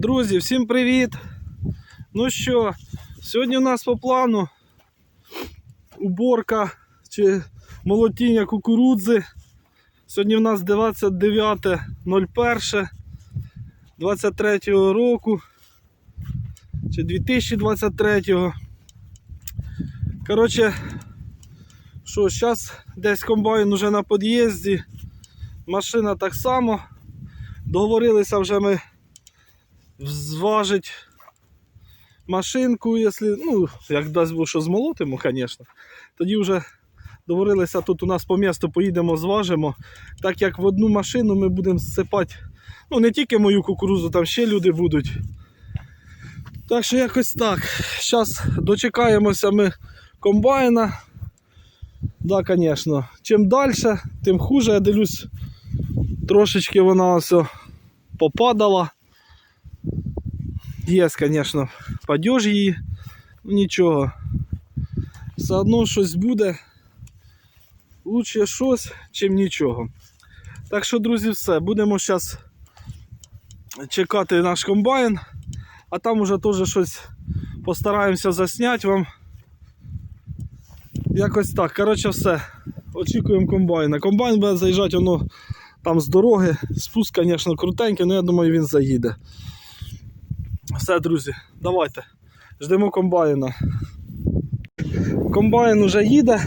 Друзі, всім привіт! Ну що, сьогодні у нас по плану уборка чи молотіння кукурудзи. Сьогодні у нас 29.01 23 року чи 2023. Коротше, що, зараз десь комбайн уже на під'їзді, машина так само. Договорилися вже ми зважить машинку, якщо, ну, як дасть Бог, що змолотимо, звісно. Тоді вже договорилися, тут у нас по місту поїдемо, зважимо. Так як в одну машину ми будемо зсипати, ну не тільки мою кукурузу, там ще люди будуть. Так що якось так. Зараз дочекаємося ми комбайна. Да, звісно. Чим далі, тим хуже, я дивлюсь, трошечки вона все попадала. Є, звісно, падеж її, ну нічого. Все одно щось буде. Лучше щось, чим нічого. Так що, друзі, все. Будемо зараз чекати наш комбайн, а там уже теж щось постараємося засняти вам. Якось так. Коротше, все. Очікуємо комбайна. Комбайн буде заїжджати воно там з дороги. Спуск, звісно, крутенький, але я думаю, він заїде. Все, друзі, давайте. Ждемо комбайна. Комбайн уже їде.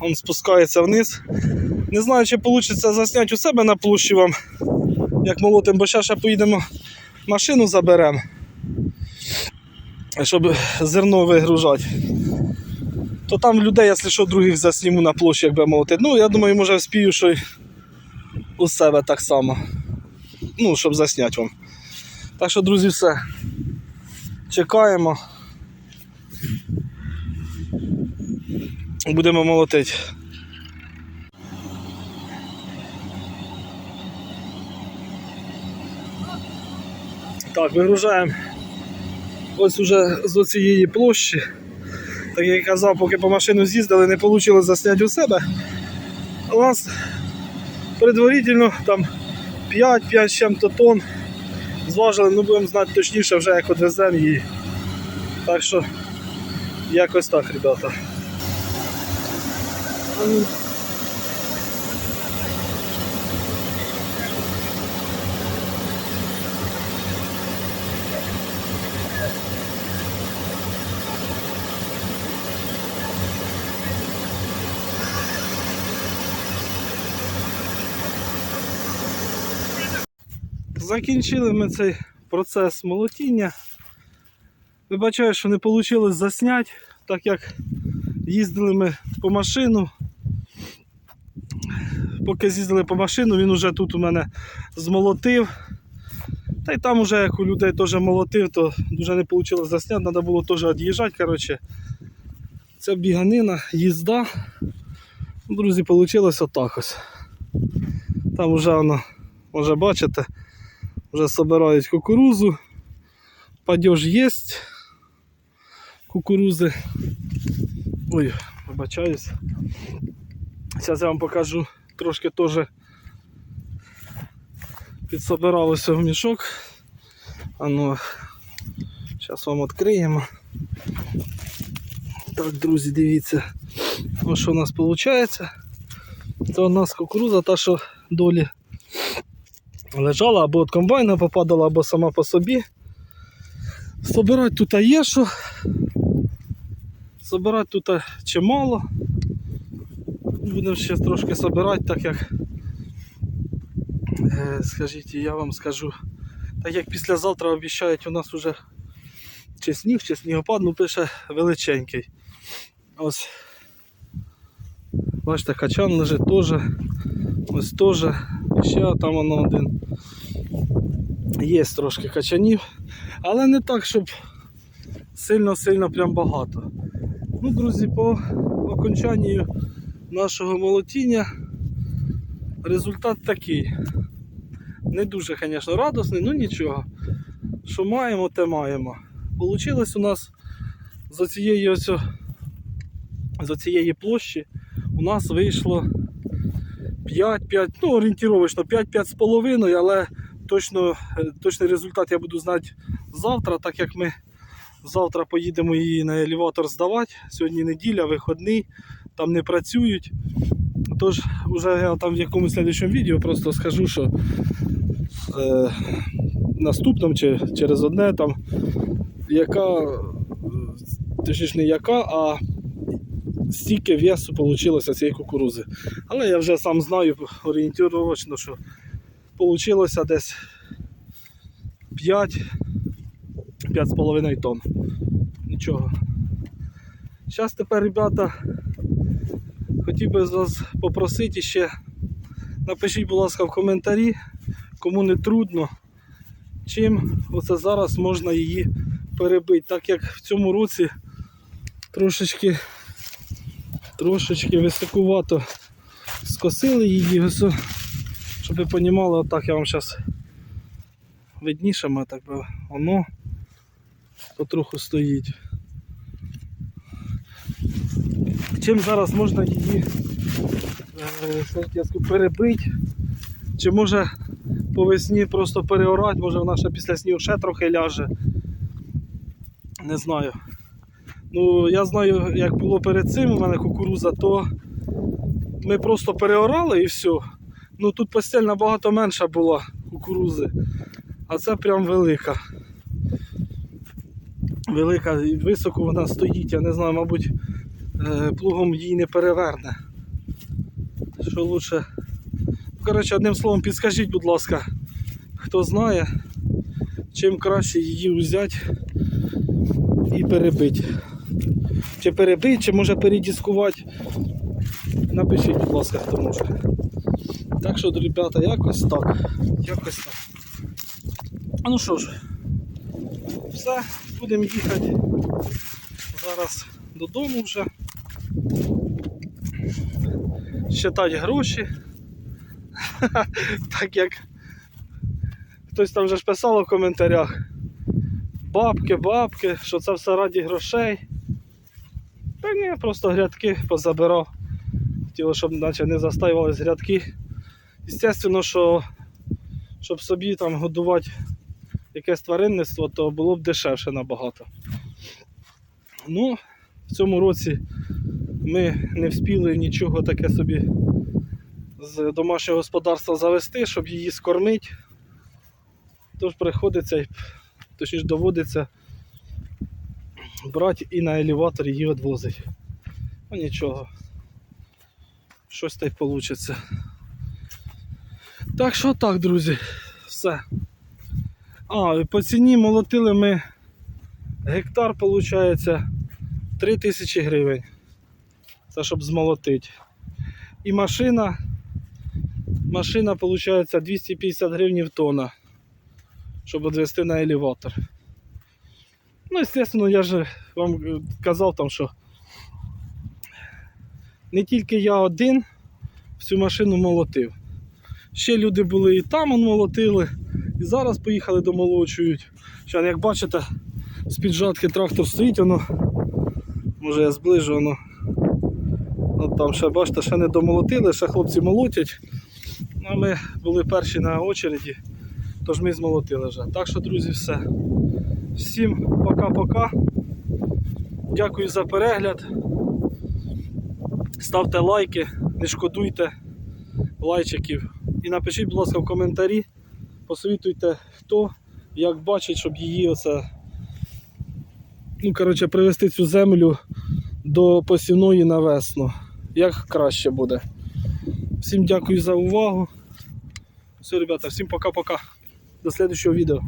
Он спускається вниз. Не знаю, чи вийде засняти у себе на площі вам, як молотим, бо зараз ще поїдемо машину заберемо, щоб зерно вигружати. То там людей, якщо що, других засніму на площі, якби молотити. Ну, я думаю, може вспію, що й у себе так само. Ну, щоб засняти вам. Так що, друзі, все. Чекаємо. Будемо молотити. Так, вигружаємо ось уже з цієї площі. Так як я казав, поки по машину з'їздили, не вийшло засняти у себе. У нас предварительно там 5-5 чим-то тонн зважили, ну будемо знати точніше вже як одвеземо її. Так що якось так, ребята. Закінчили ми цей процес молотіння. Вибачаю, що не вийшло засняти, так як їздили ми по машину. Поки з'їздили по машину, він уже тут у мене змолотив. Та й там уже як у людей теж молотив, то дуже не вийшло засняти, треба було теж від'їжджати. Коротше. Це біганина, їзда. Друзі, вийшло отак ось. Там вже воно, може бачите, вже збирають кукурузу. Падеж є. Кукурузи. Ой, вибачаюсь. Зараз я вам покажу трошки теж підсобиралося в мішок. А ну, зараз вам відкриємо. Так, друзі, дивіться, ось що у нас виходить. Це у нас кукуруза, та що долі Лежала, або від комбайна попадала, або сама по собі. Собирати тут є що. Собирати тут чимало. Будемо ще трошки собирати, так як, е, скажіть, я вам скажу, так як післязавтра обіцяють у нас уже чи сніг, чи снігопад, ну пише величенький. Ось. Бачите, качан лежить теж. Ось теж. Ще там воно один. Є трошки качанів, але не так, щоб сильно-сильно прям багато. Ну, друзі, по окончанню нашого молотіння результат такий. Не дуже, звісно, радісний, ну нічого. Що маємо, те маємо. Получилось у нас з цієї ось з цієї площі у нас вийшло 5-5, ну орієнтировочно 5-5 з половиною, але точно, е, точний результат я буду знати завтра, так як ми завтра поїдемо її на елеватор здавати. Сьогодні неділя, вихідний, там не працюють. Тож, вже я там в якомусь слідчому відео просто скажу, що е, наступному чи через одне там, яка, точніше не яка, а стільки весу вийшло з цієї кукурузи. Але я вже сам знаю орієнтировочно, що вийшло десь 5 5,5 тонн. Нічого. Зараз тепер, ребята, хотів би вас попросити ще. Напишіть, будь ласка, в коментарі, кому не трудно, чим оце зараз можна її перебити. Так як в цьому році трошечки трошечки високувато скосили її, щоб ви розуміли, отак я вам зараз видніше, ми так би воно потроху стоїть. Чим зараз можна її е, перебити? Чи може по весні просто переорати, може вона ще після снігу ще трохи ляже. Не знаю. Ну, я знаю, як було перед цим у мене кукуруза, то ми просто переорали і все. Ну тут постіль набагато менша була кукурузи, а це прям велика. Велика і високо вона стоїть, я не знаю, мабуть, е, плугом її не переверне. Що лучше. Коротше, одним словом, підскажіть, будь ласка, хто знає, чим краще її взяти і перебити. Чи перебити, чи може передіскувати. Напишіть, будь ласка, хто може. Так що, ребята, якось так. Якось так. Ну що ж, все, будемо їхати зараз додому вже. Считати гроші. так як хтось там вже ж писав в коментарях. Бабки, бабки, що це все раді грошей. Та ні, просто грядки позабирав. Хотіло, щоб наче не застаювались грядки. Звісно, що щоб собі там годувати якесь тваринництво, то було б дешевше набагато. Ну, в цьому році ми не вспіли нічого таке собі з домашнього господарства завести, щоб її скормити. Тож приходиться, точніше доводиться брати і на елеватор її відвозити. Ну нічого. Щось так вийде. Так що так, друзі, все. А, по ціні молотили ми гектар, виходить, 3 тисячі гривень. Це щоб змолотити. І машина, машина виходить 250 гривень тонна, щоб відвести на елеватор. Ну, звісно, я ж вам е, казав там, що не тільки я один всю машину молотив. Ще люди були і там он молотили, і зараз поїхали домолочують. Ще, як бачите, з-під жатки трактор стоїть, воно, може я зближу, воно. От там ще, бачите, ще не домолотили, ще хлопці молотять. А ми були перші на очереді, тож ми змолотили вже. Так що, друзі, все. Всім пока-пока. Дякую за перегляд. Ставте лайки, не шкодуйте лайчиків. І напишіть, будь ласка, в коментарі, посовітуйте, хто як бачить, щоб її оце. Ну, коротше, привести цю землю до посівної на весну. Як краще буде. Всім дякую за увагу. Все, ребята, всім пока-пока. До слідчого відео.